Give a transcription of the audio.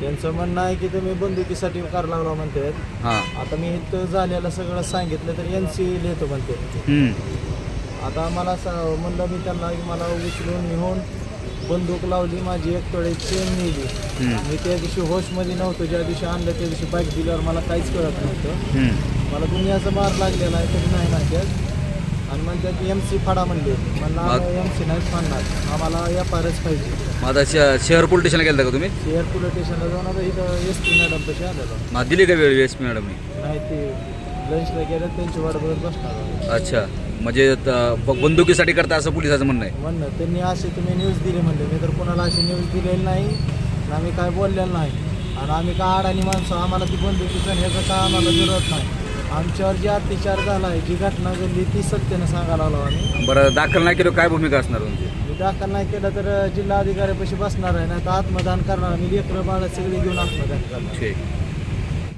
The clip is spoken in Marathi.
त्यांचं म्हणणं आहे की तुम्ही बंदुकीसाठी कार लावला म्हणतात हां आता मी इथं झालेलं सगळं सांगितलं तर एन सी लिहितो म्हणते हम्म. आता मला स म्हणलं मी त्यांना की मला उचलून निघून बंदूक लावली माझी एक तोळे चेन नेली हम्म. मी त्या दिवशी होशमध्ये नव्हतो ज्या दिवशी आणलं त्या दिवशी बाईक दिल्यावर मला काहीच कळत नव्हतं हम्म. मला दुनियाचा मार लागलेला आहे तरी नाही म्हणतात आणि म्हणतात एम सी फाडा म्हणले. म्हणलं आम्ही एम सी नाही फाडणार आम्हाला या पारच पाहिजे. मग आता श- शहर पोलीस स्टेशनला गेलता का तुम्ही? शेअर पोलीस स्टेशनला जाऊन आता इथं एस पी मॅडम कशी आलेलो. मग दिली का वेळ एस पी मॅडमनी नाही ते लंचला गेलं त्यांची वाट बघत बसणार. अच्छा. म्हणजे त- ब- बंदुकीसाठी करता असं पोलिसाचं म्हणणं आहे. म्हणणं त्यांनी असे तुम्ही न्यूज दिली म्हणले. मी तर कोणाला अशी न्यूज दिलेली नाही आणि आम्ही काय बोललेलं नाही. आणि आम्ही काय अडाणी माणसं आम्हाला ती बंदुकीचं आणि ह्याचं काय आम्हाला जरूरत नाही. आमच्यावर जे अत्याचार झाला आहे जी घटना घडली ती सत्यानं सांगायला आलो आम्ही. बरं दाखल नाही केलं काय भूमिका असणार तुमची? मी दाखल नाही केलं तर जिल्हा अधिकाऱ्यापाशी बसणार आहे नाही तर आत्मदान करणार मी लेकरं बाळा सगळी घेऊन आत्मदान करणार ठीक.